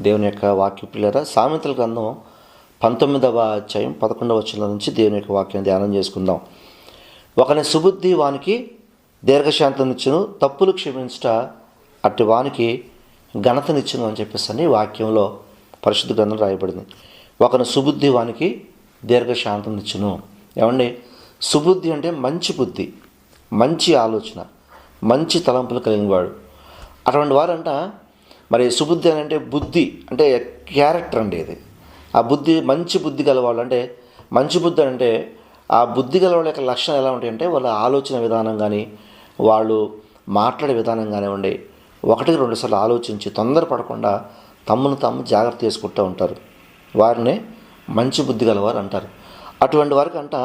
దేవుని యొక్క వాక్య పిల్లర సామెతల గ్రంథం పంతొమ్మిదవ అధ్యాయం పదకొండవ వచ్చిన నుంచి దేవుని యొక్క వాక్యం ధ్యానం చేసుకుందాం. ఒకని సుబుద్ధి వానికి దీర్ఘశాంతనిచ్చును తప్పులు క్షమించుట అట్టి వానికి ఘనతనిచ్చును అని చెప్పేసి అని వాక్యంలో పరిశుద్ధ గ్రంథం రాయబడింది. ఒకని సుబుద్ధి వానికి దీర్ఘశాంతనిచ్చును ఏమండి? సుబుద్ధి అంటే మంచి బుద్ధి మంచి ఆలోచన మంచి తలంపులు కలిగిన వాడు. అటువంటి వారంట మరి సుబుద్ధి అని అంటే బుద్ధి అంటే క్యారెక్టర్ అండి ఇది. ఆ బుద్ధి మంచి బుద్ధి గలవాళ్ళు అంటే మంచి బుద్ధి అంటే ఆ బుద్ధి గలవాళ్ళ యొక్క లక్షణాలు ఎలా ఉంటాయంటే వాళ్ళ ఆలోచన విధానం కానీ వాళ్ళు మాట్లాడే విధానం కానివ్వండి ఒకటికి రెండు సార్లు ఆలోచించి తొందరపడకుండా తమ్మును తాము జాగ్రత్త చేసుకుంటూ ఉంటారు. వారిని మంచి బుద్ధి గలవారు అంటారు. అటువంటి వారికి అంట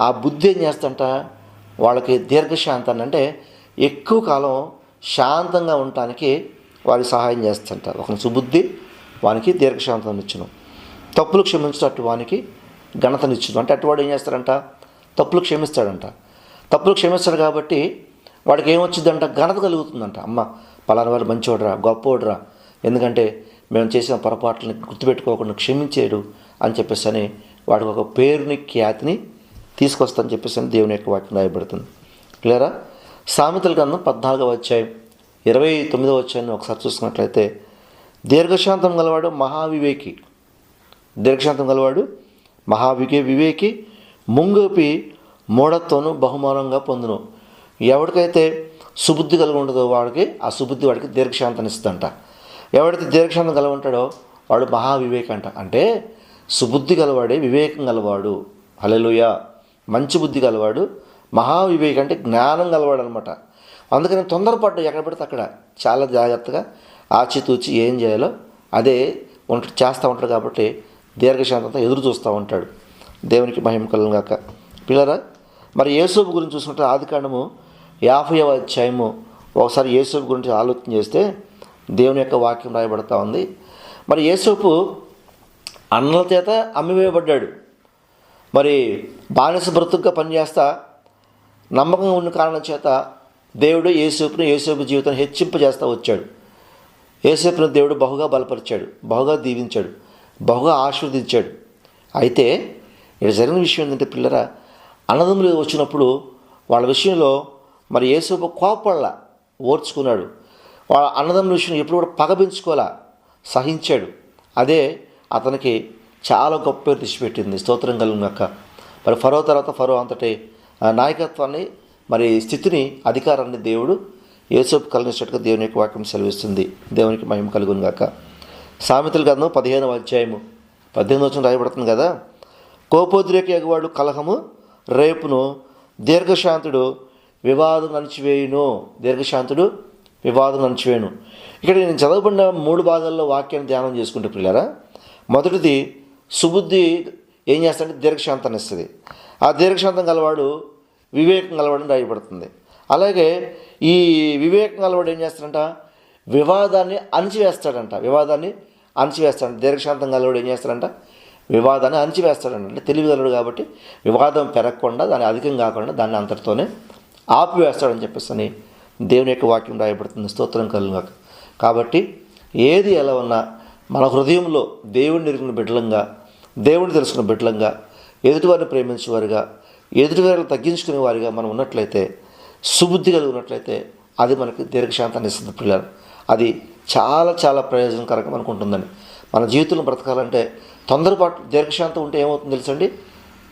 ఆ బుద్ధి ఏం చేస్తంట వాళ్ళకి దీర్ఘశాంతాన్ని అంటే ఎక్కువ కాలం శాంతంగా ఉండటానికి వారికి సహాయం చేస్తంట ఒక సుబుద్ధి వానికి దీర్ఘశాంతం ఇచ్చును. తప్పులు క్షమించడం అటు వానికి ఘనతనిచ్చును అంటే అటువాడు ఏం చేస్తాడంట? తప్పులు క్షమిస్తాడంట. తప్పులు క్షమిస్తాడు కాబట్టి వాడికి ఏమొచ్చిందంట ఘనత కలుగుతుందంట. అమ్మ పలానా వాడు మంచివాడురా గొప్పవాడురా ఎందుకంటే మేము చేసిన పొరపాట్లని గుర్తుపెట్టుకోకుండా క్షమించాడు అని చెప్పేసి అని వాడికి ఒక పేరుని ఖ్యాతిని తీసుకొస్తాను చెప్పేసి అని దేవుని యొక్క వాక్యం రాయబడుతుంది. క్లియరా? సామెతల గ్రంథం పద్నాలుగవ అధ్యాయం ఇరవై తొమ్మిదో అధ్యాయాన్ని ఒకసారి చూసుకున్నట్లయితే దీర్ఘశాంతం గలవాడు మహావివేకి. దీర్ఘశాంతం గలవాడు మహావికే వివేకి ముంగోపి మూఢత్వను బహుమానంగా పొందును. ఎవరికైతే సుబుద్ధి కలిగి ఉంటుందో వాడికి ఆ సుబుద్ధి వాడికి దీర్ఘశాంతాన్ని ఇస్తుందంట. ఎవడైతే దీర్ఘశాంతం కలిగి ఉంటాడో వాడు మహావివేక అంట. అంటే సుబుద్ధి గలవాడే వివేకం గలవాడు. హలెలుయ మంచి బుద్ధి గలవాడు మహావివేక అంటే జ్ఞానం గలవాడు అనమాట అందుకని తొందరపడ్డ ఎక్కడ పెడితే అక్కడ. చాలా జాగ్రత్తగా ఆచితూచి ఏం చేయాలో అదే ఉంటాడు చేస్తూ ఉంటాడు కాబట్టి దీర్ఘశాంతంతో ఎదురు చూస్తూ ఉంటాడు. దేవునికి మహిమ కలుగాక పిల్లరా మరి యేసోపు గురించి చూసుకుంటే ఆది కాండము యాభైవ అధ్యాయము ఒకసారి యేసోపు గురించి ఆలోచన చేస్తే దేవుని యొక్క వాక్యం రాయబడతా ఉంది. మరి యేసోపు అన్నల చేత అమ్మివేయబడ్డాడు. మరి బానిస బ్రతుకుగా పనిచేస్తా నమ్మకంగా ఉన్న కారణం చేత దేవుడు యేసోపును యేసోపు జీవితాన్ని హెచ్చింపజేస్తూ వచ్చాడు. ఏసేపును దేవుడు బహుగా బలపరిచాడు బహుగా దీవించాడు బహుగా ఆశీర్వదించాడు. అయితే ఇక్కడ జరిగిన విషయం ఏంటంటే పిల్లరా అన్నదమ్ములు వచ్చినప్పుడు వాళ్ళ విషయంలో మరి యేసోపు కోపడల ఓర్చుకున్నాడు. వాళ్ళ అన్నదమ్ముల విషయం ఎప్పుడు కూడా పగబించుకోవాలా సహించాడు. అదే అతనికి చాలా గొప్ప పేరు తెచ్చిపెట్టింది. స్తోత్రం కలిగినాక మరి ఫరో తర్వాత ఫరో అంతటి ఆ నాయకత్వాన్ని మరి స్థితిని అధికారాన్ని దేవుడు యేసోపు కలిగినట్టుగా దేవుని యొక్క వాక్యం సెలవిస్తుంది. దేవునికి మహిమ కలుగును గాక. సామెతల గ్రంథం పదిహేనవ అధ్యాయము. పద్దెనిమిది వచ్చిన రాయబడుతుంది కదా? కోపోద్రేక ఎగవాడు కలహము రేపును దీర్ఘశాంతుడు వివాదం నడిచివేయును. దీర్ఘశాంతుడు వివాదం నడిచివేయును. ఇక్కడ నేను చదవబడిన మూడు భాగాల్లో వాక్యాన్ని ధ్యానం చేసుకుంటే పిల్లరా మొదటిది సుబుద్ధి ఏం చేస్తాడంటే దీర్ఘశాంతాన్ని ఇస్తుంది. ఆ దీర్ఘశాంతం గలవాడు వివేకం కలవడం రాయబడుతుంది అలాగే ఈ వివేకం గలవాడు ఏం చేస్తాడంట? వివాదాన్ని అణచివేస్తాడంట. వివాదాన్ని అణిచివేస్తాడు దీర్ఘశాంతం గలవాడు ఏం చేస్తాడంట? వివాదాన్ని అణచివేస్తాడంట. అంటే తెలివిగలడు కాబట్టి వివాదం పెరగకుండా దాన్ని అధికం కాకుండా దాన్ని అంతటితోనే ఆపివేస్తాడని చెప్పేసి అని దేవుని యొక్క వాక్యం రాయబడుతుంది. స్తోత్రం కలుగా కాబట్టి ఏది ఎలా ఉన్నా మన హృదయంలో దేవుడిని ఎరిగిన బిడ్డలంగా దేవుడిని తెలుసుకున్న బిడ్డలంగా ఎదుటివారిని ప్రేమించేవారుగా ఎదుటివారిని తగ్గించుకునే వారిగా మనం ఉన్నట్లయితే సుబుద్ధి కలిగి ఉన్నట్లయితే అది మనకి దీర్ఘశాంతాన్ని ఇస్తుంది పిల్లలు. అది చాలా చాలా ప్రయోజనకరంగా మనకు ఉంటుందండి. మన జీవితంలో బ్రతకాలంటే తొందరపాటు దీర్ఘశాంతం ఉంటే ఏమవుతుందో తెలుసండి?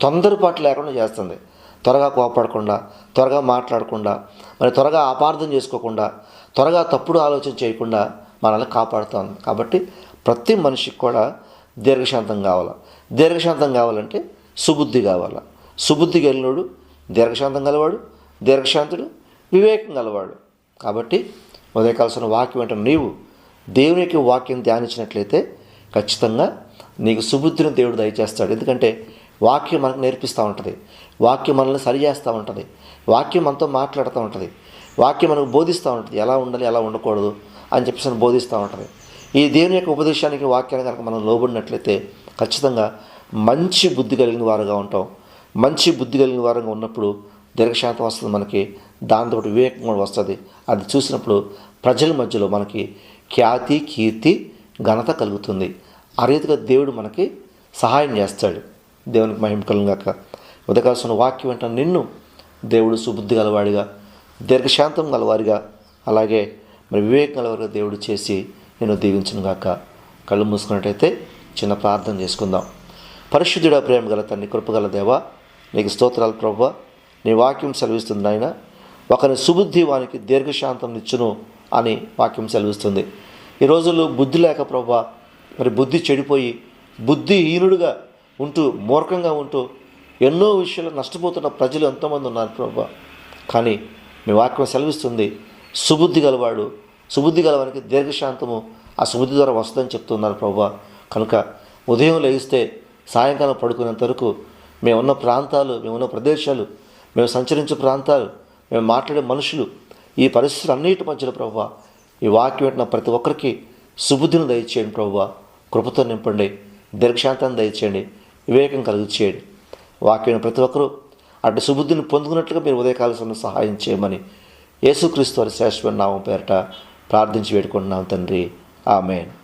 తొందరపాటు లేకుండా చేస్తుంది. త్వరగా కోపడకుండా త్వరగా మాట్లాడకుండా మరి త్వరగా అపార్థం చేసుకోకుండా త్వరగా తప్పుడు ఆలోచన చేయకుండా మనల్ని కాపాడుతుంది. కాబట్టి ప్రతి మనిషికి కూడా దీర్ఘశాంతం కావాలి. దీర్ఘశాంతం కావాలంటే సుబుద్ధి కావాలి. సుబుద్ధి కలిగినోడు దీర్ఘశాంతం గలవాడు దీర్ఘశాంతుడు వివేకం గలవాడు. కాబట్టి ఉదయకాల్సిన వాక్యం అంటే నీవు దేవుని యొక్క వాక్యం ధ్యానించినట్లయితే ఖచ్చితంగా నీకు సుబుద్ధిని దేవుడు దయచేస్తాడు. ఎందుకంటే వాక్యం మనకు నేర్పిస్తూ ఉంటుంది. వాక్యం మనల్ని సరి చేస్తూ ఉంటుంది. వాక్యం మనతో మాట్లాడుతూ ఉంటుంది. వాక్యం మనకు బోధిస్తూ ఉంటుంది. ఎలా ఉండాలి ఎలా ఉండకూడదు అని చెప్పేసి బోధిస్తూ ఉంటుంది. ఈ దేవుని యొక్క ఉపదేశానికి వాక్యాన్ని కనుక మనం లోబడినట్లయితే ఖచ్చితంగా మంచి బుద్ధి కలిగిన వారుగా ఉంటాం. మంచి బుద్ధి కలిగిన వారంగా ఉన్నప్పుడు దీర్ఘశాంతం వస్తుంది మనకి దాంతో వివేకం కూడా వస్తుంది. అది చూసినప్పుడు ప్రజల మధ్యలో మనకి ఖ్యాతి కీర్తి ఘనత కలుగుతుంది. ఆ రీతిగా దేవుడు మనకి సహాయం చేస్తాడు. దేవునికి మహిమ కలుగాక ఉదకాల్సిన వాక్యం వెంట నిన్ను దేవుడు సుబుద్ధి గలవాడిగా దీర్ఘశాంతం గలవారిగా అలాగే మరి వివేకం గలవారిగా దేవుడు చేసి నేను దీవించును గాక కళ్ళు మూసుకున్నట్టయితే చిన్న ప్రార్థన చేసుకుందాం. పరిశుద్ధుడ ప్రేమ గల తన్ని కృపగల దేవా నీకు స్తోత్రాలు ప్రభు. నీ వాక్యం సెలవిస్తుంది నాయన. ఒకరి సుబుద్ధి వానికి దీర్ఘశాంతం ఇచ్చును అని వాక్యం సెలవిస్తుంది. ఈ రోజుల్లో బుద్ధి లేక ప్రభా మరి బుద్ధి చెడిపోయి బుద్ధిహీనుడుగా ఉంటూ మూర్ఖంగా ఉంటూ ఎన్నో విషయాలు నష్టపోతున్న ప్రజలు ఎంతోమంది ఉన్నారు ప్రభా. కానీ మీ వాక్యం సెలవిస్తుంది సుబుద్ధి గలవాడు సుబుద్ధి గలవానికి దీర్ఘశాంతము ఆ సుబుద్ధి ద్వారా వస్తుందని చెప్తున్నారు ప్రభా. కనుక ఉదయం లేస్తే సాయంకాలం పడుకునేంత వరకు మేమున్న ప్రాంతాలు మేమున్న ప్రదేశాలు మేము సంచరించే ప్రాంతాలు మేము మాట్లాడే మనుషులు ఈ పరిస్థితులు అన్నిటి మధ్యలో ప్రభు ఈ వాక్యం వింటున్న ప్రతి ఒక్కరికి సుబుద్ధిని దయచేయండి ప్రభు కృపతో నింపండి దీర్ఘశాంతాన్ని దయచేయండి వివేకం కలుగు చేయండి. వాక్యం ప్రతి ఒక్కరూ అటు సుబుద్ధిని పొందుకున్నట్లుగా మీరు ఉదయకాల సమయంలో సహాయం చేయమని యేసుక్రీస్తు వారి శ్రేష్ఠమైన నామం పేరట ప్రార్థించి వేడుకుంటున్నాం తండ్రి. ఆమెన్.